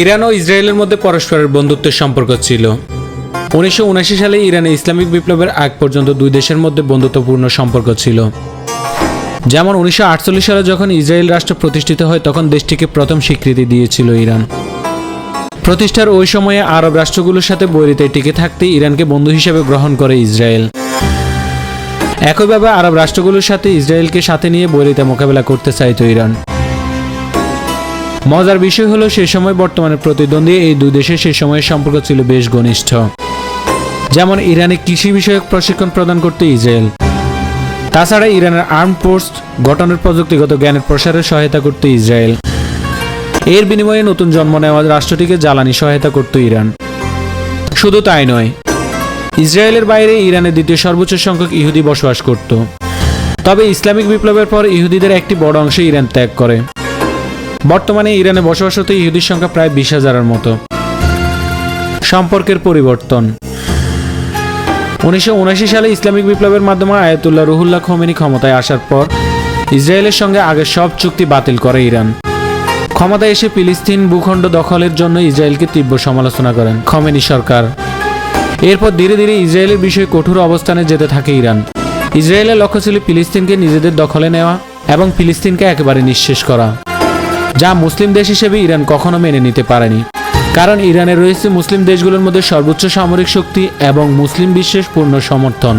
Iran ও ইসরায়েলের মধ্যে পরস্পরের বন্ধুত্বের সম্পর্ক ছিল। উনিশশো সালে ইরানে ইসলামিক বিপ্লবের আগ পর্যন্ত দুই দেশের মধ্যে বন্ধুত্বপূর্ণ সম্পর্ক ছিল। যেমন উনিশশো আটচল্লিশ সালে যখন ইসরায়েল রাষ্ট্র প্রতিষ্ঠিত হয়, তখন দেশটিকে প্রথম স্বীকৃতি দিয়েছিল ইরান। প্রতিষ্ঠার ওই সময়ে আরব রাষ্ট্রগুলোর সাথে বৈরিতে টিকে থাকতে ইরানকে বন্ধু হিসেবে গ্রহণ করে ইসরায়েল। একইভাবে আরব রাষ্ট্রগুলোর সাথে ইসরায়েলকে সাথে নিয়ে বৈরিতে মোকাবেলা করতে চাইতো ইরান। মজার বিষয় হলো সে সময় বর্তমানে প্রতিদ্বন্দ্বী এই দুই দেশের সে সময়ের সম্পর্ক ছিল বেশ ঘনিষ্ঠ। যেমন ইরানে কৃষি বিষয়ক প্রশিক্ষণ প্রদান করতে ইসরায়েল। তাছাড়া ইরানের আর্ম ফোর্স গঠনের প্রযুক্তিগত জ্ঞানের প্রসারে সহায়তা করতে ইসরায়েল। এর বিনিময়ে নতুন জন্ম নেওয়া রাষ্ট্রটিকে জ্বালানি সহায়তা করত ইরান। শুধু তাই নয়, ইসরায়েলের বাইরে ইরানে দ্বিতীয় সর্বোচ্চ সংখ্যক ইহুদি বসবাস করত। তবে ইসলামিক বিপ্লবের পর ইহুদিদের একটি বড় অংশ ইরান ত্যাগ করে। বর্তমানে ইরানে বসবাসরত ইহুদির সংখ্যা প্রায় বিশ হাজারের মতো। সম্পর্কের পরিবর্তন। উনিশশো উনআশি সালে ইসলামিক বিপ্লবের মাধ্যমে আয়াতুল্লাহ রুহুল্লাহ খোমেনি ক্ষমতায় আসার পর ইসরায়েলের সঙ্গে আগের সব চুক্তি বাতিল করে ইরান। ক্ষমতায় এসে ফিলিস্তিন ভূখণ্ড দখলের জন্য ইসরায়েলকে তীব্র সমালোচনা করেন খমেনি সরকার। এরপর ধীরে ধীরে ইসরায়েলের বিষয়ে কঠোর অবস্থানে যেতে থাকে ইরান। ইসরায়েলের লক্ষ্য ছিল ফিলিস্তিনকে নিজেদের দখলে নেওয়া এবং ফিলিস্তিনকে একেবারে নিঃশেষ করা। যা মুসলিম দেশ হিসেবে ইরান কখনো মেনে নিতে পারেনি। কারণ ইরানে রয়েছে মুসলিম দেশগুলোর মধ্যে সর্বোচ্চ সামরিক শক্তি এবং মুসলিম বিশ্বের পূর্ণ সমর্থন।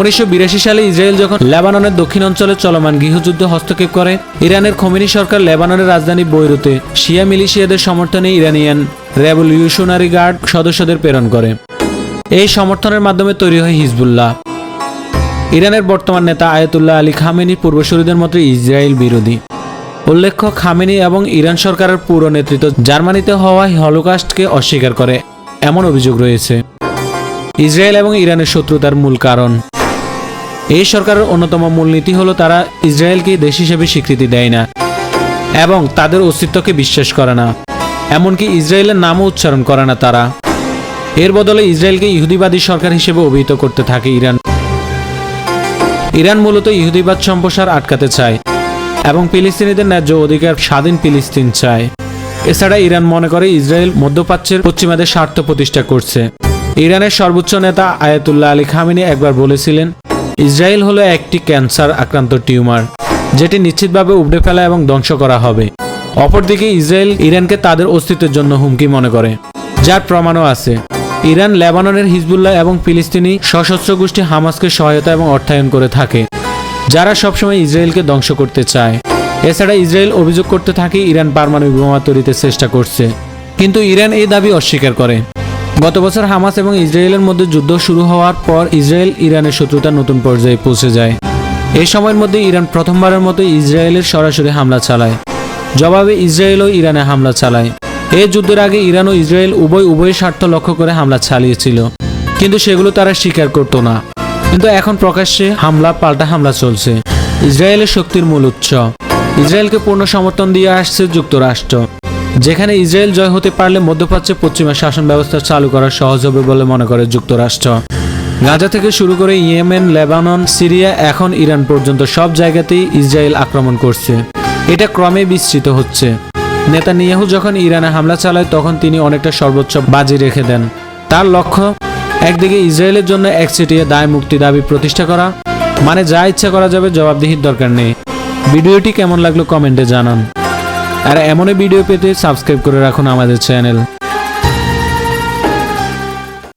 উনিশশো বিরাশি সালে ইসরায়েল যখন লেবাননের দক্ষিণ অঞ্চলে চলমান গৃহযুদ্ধ হস্তক্ষেপ করে, ইরানের খমিনি সরকার লেবাননের রাজধানী বৈরুতে শিয়া মিলিশিয়াদের সমর্থনে ইরানিয়ান রেভলিউশনারি গার্ড সদস্যদের প্রেরণ করে। এই সমর্থনের মাধ্যমে তৈরি হয় হিজবুল্লাহ। ইরানের বর্তমান নেতা আয়াতুল্লাহ আলী খামেনি পূর্বসূরীদের মতো ইসরায়েল বিরোধী। উল্লেখ্য, খামেনি এবং ইরান সরকারের পুরো নেতৃত্ব জার্মানিতে হওয়ায় হলোকাস্টকে অস্বীকার করে। এমন অভিযোগ রয়েছে। ইসরায়েল এবং ইরানের শত্রুতার মূল কারণ। এই সরকারের অন্যতম মূলনীতি হলো তারা ইসরায়েলকে দেশ হিসেবে স্বীকৃতি দেয় না এবং তাদের অস্তিত্বকে বিশ্বাস করে না। এমনকি ইসরায়েলের নামও উচ্চারণ করে না তারা। এর বদলে ইসরায়েলকে ইহুদিবাদী সরকার হিসেবে অভিহিত করতে থাকে ইরান। ইরান মূলত ইহুদিবাদ সম্প্রসার আটকাতে চায়। এবং ফিলিস্তিনিদের ন্যায্য অধিকার স্বাধীন ফিলিস্তিন চায়। এছাড়া ইরান মনে করে ইসরায়েল মধ্যপ্রাচ্যের পশ্চিমাদের স্বার্থ প্রতিষ্ঠা করছে। ইরানের সর্বোচ্চ নেতা আয়াতুল্লাহ আলী খামিনি একবার বলেছিলেন, ইসরায়েল হলো একটি ক্যান্সার আক্রান্ত টিউমার, যেটি নিশ্চিতভাবে উপড়ে ফেলা এবং ধ্বংস করা হবে। অপরদিকে ইসরায়েল ইরানকে তাদের অস্তিত্বের জন্য হুমকি মনে করে, যার প্রমাণও আছে। ইরান লেবাননের হিজবুল্লাহ এবং ফিলিস্তিনি সশস্ত্র গোষ্ঠী হামাসকে সহায়তা এবং অর্থায়ন করে থাকে। যারা সবসময় ইসরায়েলকে ধ্বংস করতে চায়। এছাড়া ইসরায়েল অভিযোগ করতে থাকে, ইরান পারমাণবিক বোমা তৈরিতে চেষ্টা করছে। কিন্তু ইরান এই দাবি অস্বীকার করে। গত বছর হামাস এবং ইসরায়েলের মধ্যে যুদ্ধ শুরু হওয়ার পর ইসরায়েল ইরানের শত্রুতা নতুন পর্যায়ে পৌঁছে যায়। এই সময়ের মধ্যে ইরান প্রথমবারের মতো ইসরায়েলের সরাসরি হামলা চালায়। জবাবে ইসরায়েলও ইরানে হামলা চালায়। এই যুদ্ধের আগে ইরান ও ইসরায়েল উভয় উভয় স্বার্থ লক্ষ্য করে হামলা চালিয়েছিল। কিন্তু সেগুলো তারা স্বীকার করতো না। কিন্তু এখন প্রকাশ্যে হামলা, পাল্টা হামলা চলছে। ইসরায়েলের শক্তির মূল উৎস। ইসরায়েলকে পূর্ণ সমর্থন দিয়ে আসছে যুক্তরাষ্ট্র। যেখানে ইসরায়েল জয় হতে পারলে মধ্যপ্রাচ্যে পশ্চিমা শাসন ব্যবস্থা চালু করা সহজ হবে বলে মনে করে যুক্তরাষ্ট্র। গাজা থেকে শুরু করে ইয়েমেন, লেবানন, সিরিয়া, এখন ইরান পর্যন্ত সব জায়গাতেই ইসরায়েল আক্রমণ করছে। এটা ক্রমে বিস্তৃত হচ্ছে। নেতা নেতানিয়াহু যখন ইরানে হামলা চালায়, তখন তিনি অনেকটা সর্বোচ্চ বাজি রেখে দেন। তার লক্ষ্য একদিকে ইসরায়েলের জন্য একচেটিয়া দায় মুক্তি দাবি প্রতিষ্ঠা করা মানে যা ইচ্ছা করা যাবে জবাবদিহির দরকার নেই। ভিডিওটি কেমন লাগল কমেন্টে জানান। আর এমনই ভিডিও পেতে সাবস্ক্রাইব করে রাখুন আমাদের চ্যানেল।